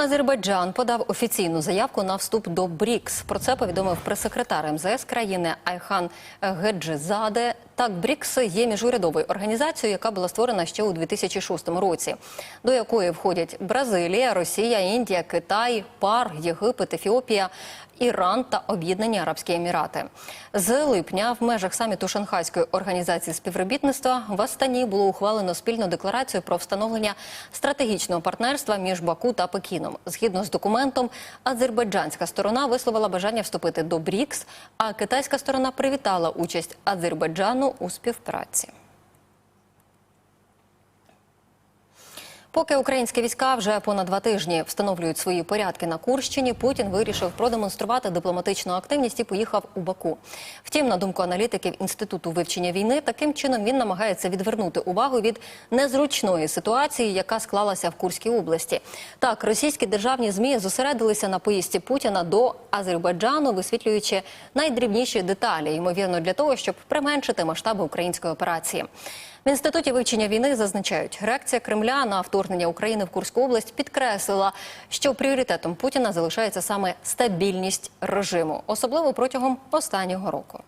Азербайджан подав офіційну заявку на вступ до БРІКС. Про це повідомив прес-секретар МЗС країни Айхан Геджизаде. Так, БРІКС є міжурядовою організацією, яка була створена ще у 2006 році, до якої входять Бразилія, Росія, Індія, Китай, ПАР, Єгипет, Ефіопія, Іран та Об'єднані Арабські Емірати. З липня в межах саміту Шанхайської організації співробітництва в Астані було ухвалено спільну декларацію про встановлення стратегічного партнерства між Баку та Пекіном. Згідно з документом, азербайджанська сторона висловила бажання вступити до БРІКС, а китайська сторона привітала участь Азербайджану у співпраці. Поки українські війська вже понад два тижні встановлюють свої порядки на Курщині, Путін вирішив продемонструвати дипломатичну активність і поїхав у Баку. Втім, на думку аналітиків інституту вивчення війни, таким чином він намагається відвернути увагу від незручної ситуації, яка склалася в Курській області. Так, російські державні змі зосередилися на поїздці Путіна до Азербайджану, висвітлюючи найдрібніші деталі, ймовірно, для того, щоб применшити масштаби української операції. В інституті вивчення війни зазначають, реакція Кремля на вторгнення України в Курську область підкреслила, що пріоритетом Путіна залишається саме стабільність режиму, особливо протягом останнього року.